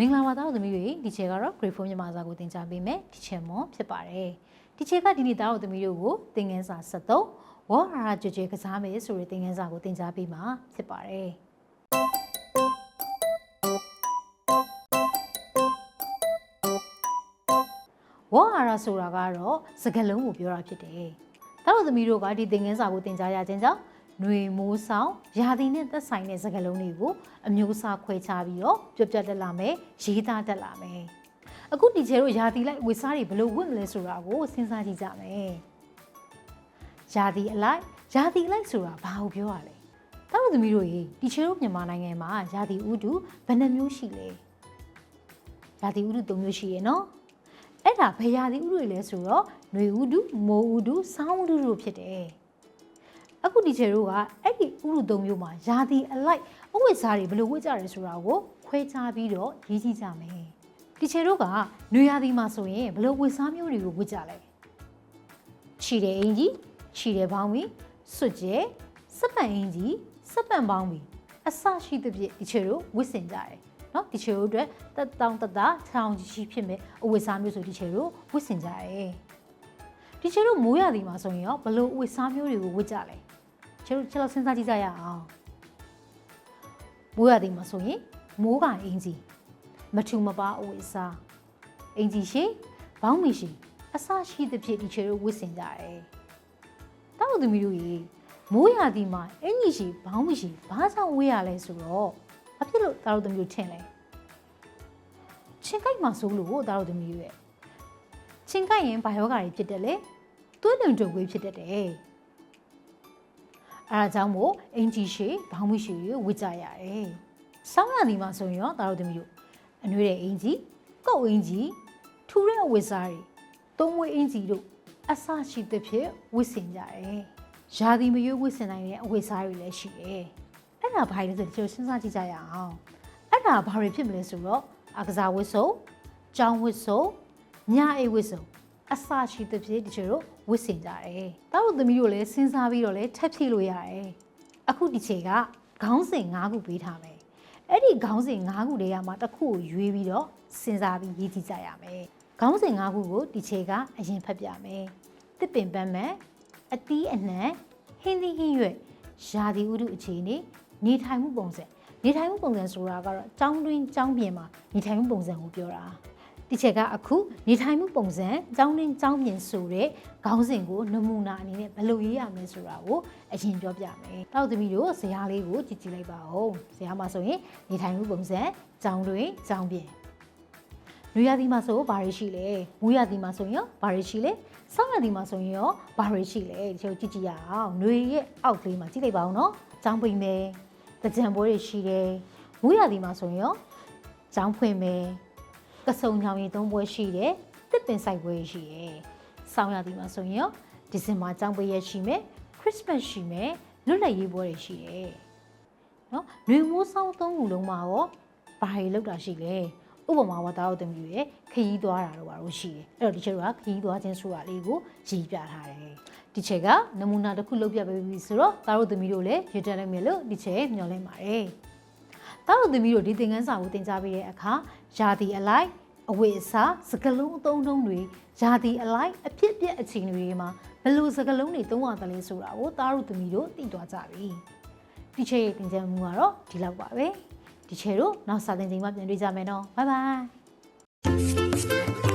မင်္ဂလာပါသားတို့သမီးတွေဒီချေကတော့ grade 4မြန်မာစာကိုသင်ကြားပေးမယ်ဒီချေမွန်ဖြစ်ပါတယ်ဒီချေကဒီနေ့သားတို့သမီးတို့ကိုသင်ခန်းစာ73ဝေါ်ဟာရကြွကြွကစားမယ်ဆိုတဲ့သင်ခန်းစာကိုသင်ကြားပေးမှာဖြစ်ပါတယ်ဝေါ်ဟာရဆိုတာကတော့စကားလုံးကိုပြောတာဖြစ်တယ်သားတို့သမီးတို့ကဒီသင်ခန်းစာကိုသင်ကြားရခြင်းကြောင့် ၊နှွေမိုးဆောင်၊ရာသီနဲ့သက်ဆိုင်တဲ့စကားလုံးတွေကိုအမျိုးအစားခွဲခြားပြီးတော့ပြပြတက်လာမယ်၊ရေးသားတက်လာမယ်။အခုဒီချေတို့ရာသီလိုက်ဝေစားတွေဘလို့ဝတ်မလဲဆိုတာကိုစဉ်းစားကြည့်ကြမယ်။ရာသီအလိုက်ရာသီအလိုက်ဆိုတာဘာကိုပြောရလဲ။တောင်းသမီးတို့ရေဒီချေတို့မြန်မာနိုင်ငံမှာရာသီဥတုဘယ်နှမျိုးရှိလဲ။ရာသီဥတု၃မျိုးရှိရဲ့နော်။အဲ့ဒါဘယ်ရာသီဥတုတွေလဲဆိုတော့ຫນွေဥတုမိုးဥတုစောင်းဥတုတို့ဖြစ်တယ်။ အခုဒီချေတို့ကအဲ့ဒီဥရုသုံးမျိုးမှာယာတီအလိုက်အဝိစားတွေဘယ်လိုဝတ်ကြရဲဆိုတာကိုခွဲခြားပြီးတော့ရေးကြည့်ကြမယ်ဒီချေတို့ကနွေရာသီမှာဆိုရင်ဘယ်လိုဝတ်စားမျိုးတွေကိုဝတ်ကြလဲခြီတဲ့အင်ကြီးခြီတဲ့ဘောင်းမီစွတ်ကျဲစက်ပန်အင်ကြီးစက်ပန်ဘောင်းမီအစရှိသဖြင့်ဒီချေတို့ဝတ်ဆင်ကြတယ်နော်ဒီချေတို့အတွက်တက်တောင်းတတထောင်ကြီးဖြစ်မဲ့အဝတ်စားမျိုးဆိုဒီချေတို့ဝတ်ဆင်ကြတယ်ဒီချေတို့မိုးရာသီမှာဆိုရင်ရောဘယ်လိုအဝတ်စားမျိုးတွေကိုဝတ်ကြလဲ ကျတို့ချက်လောက်စဉ်းစားကြည့်ကြရအောင်မိုးရသည်မှာဆိုရင်မိုးကအင်ကြီးမထူမပါအဝိစားအင်ကြီးရှိဘောင်းမီရှိအစရှိသဖြင့်ဒီချေတို့ဝစ်စင်ကြတယ်တောက်သမီးတို့ရေမိုးရသည်မှာအင်ကြီးရှိဘောင်းမီရှိဘာကြောင့်ဝေးရလဲဆိုတော့ဘာဖြစ်လို့တောက်သမီးတို့ထင်လဲချင်းကိုက်မှာဆိုလို့တောက်သမီးရဲ့ချင်းကိုက်ရင်ဘာယောဂါတွေဖြစ်တယ်လေသွေးလွန်တုပ်ခွေးဖြစ်တတ်တယ် အဲဒါကြောင့်မို့အင်ဂျီရှေဘောင်းမရှေတွေဝစ်ကြရတယ်။ဆောင်းရသည်မှာဆိုရင်ရောဒါတို့သမီးတို့အနွေးတဲ့အင်ဂျီကုတ်အင်ဂျီထူတဲ့အဝစ်စားတွေသုံးဝေးအင်ဂျီတို့အဆရှိသဖြင့်ဝစ်စင်ကြတယ်။ရာသီမရွေးဝစ်စင်နိုင်တဲ့အဝစ်စားတွေလည်းရှိတယ်။အဲ့ဒါဘာလဲဆိုတော့စဉ်းစားကြည့်ကြရအောင်။အဲ့ဒါဘာတွေဖြစ်မလဲဆိုတော့အကစားဝစ်စုံ၊ကြောင်းဝစ်စုံ၊ညအိတ်ဝစ်စုံ အစရှိသဖြင့်ဒီကျတို့ဝစ်စင်ကြတယ်။တောက်သမီးတို့လည်းစဉ်းစားပြီးတော့လည်းထပ်ဖြည့်လို့ရတယ်။အခုဒီချိန်ကခေါင်းစဉ်၅ခုပေးထားမယ်။အဲ့ဒီခေါင်းစဉ်၅ခုတည်းကမှတစ်ခုကိုရွေးပြီးတော့စဉ်းစားပြီးရေးကြည့်ကြရမယ်။ခေါင်းစဉ်၅ခုကိုဒီချိန်ကအရင်ဖတ်ပြမယ်။တစ်ပင်ပန်းမန်အတီးအနှံဟင်းသီးဟင်းရွက်ရာသီဥတုအခြေအနေနေထိုင်မှုပုံစံနေထိုင်မှုပုံစံဆိုတာကတော့ចောင်းတွင်းចောင်းပြင်မှာနေထိုင်မှုပုံစံကိုပြောတာ။ ဒီချက်ကအခုနေထိုင်မှုပုံစံကျောင်းရင်းကျောင်းပြင်ဆိုတဲ့ခေါင်းစဉ်ကိုနမူနာအနေနဲ့ဘယ်လိုရေးရမလဲဆိုတာကိုအရင်ပြောပြမယ်။တောက်သမီးတို့ဇာတ်လေးကိုကြည့်ကြည့်လိုက်ပါဦး။ဇာတ်မှာဆိုရင်နေထိုင်မှုပုံစံကျောင်းတွင်ကျောင်းပြင်နွေရာသီမှာဆိုဘာတွေရှိလဲမိုးရာသီမှာဆိုရင်ရောဘာတွေရှိလဲဆောင်းရာသီမှာဆိုရင်ရောဘာတွေရှိလဲဒီလိုကြည့်ကြည့်ရအောင်နွေရဲ့အောက်ကလေးမှာကြည့်လိုက်ပါဦးနော်ကျောင်းပိန်မယ်ကြံပွဲတွေရှိတယ်မိုးရာသီမှာဆိုရင်ရောကျောင်းဖွင့်မယ် ကစုံညောင်ရီသုံးပွဲရှိတယ်တစ်ပင်ဆိုင်ပွဲရှိတယ်ဆောင်းရာသီမှာဆိုရင်ရောဒီဇင်ဘာကျောင်းပွဲရရှိမယ်ခရစ်စမတ်ရှိမယ်လွတ်လပ်ရေးပွဲတွေရှိတယ်နော်ຫນွေမိုးဆောင်းသုံးခုလုံးမှာရောဘာတွေလောက်တာရှိလဲဥပမာဝတာတို့တမျိုးရဲ့ခရီးသွားတာတော့ဘာလို့ရှိတယ်အဲ့တော့ဒီချက်တို့ကခရီးသွားခြင်းဆိုတာလေးကိုရည်ပြထားတယ်ဒီချက်ကနမူနာတစ်ခုလုပ်ပြပေးပြီဆိုတော့သားတို့သမီးတို့လည်းရည်တက်နိုင်မယ်လို့ဒီချက်မျှော်လင့်ပါတယ် သားတို့သမီးတို့ဒီသင်ခန်းစာကိုသင်ကြားပေးတဲ့အခါယာတီအလိုက်အဝိအစားစကလုံးအသုံးနှုန်းတွေယာတီအလိုက်အဖြစ်ပြက်အချိန်တွေမှာဘယ်လိုစကလုံးတွေသုံးရတယ်လဲဆိုတာကိုသားတို့သမီးတို့သိသွားကြပြီဒီချက်ရဲ့သင်ကြားမှုကတော့ဒီလောက်ပါပဲဒီချက်တို့နောက်စာသင်ချိန်မှာပြန်တွေ့ကြမယ်နော်ဘိုင်ဘိုင်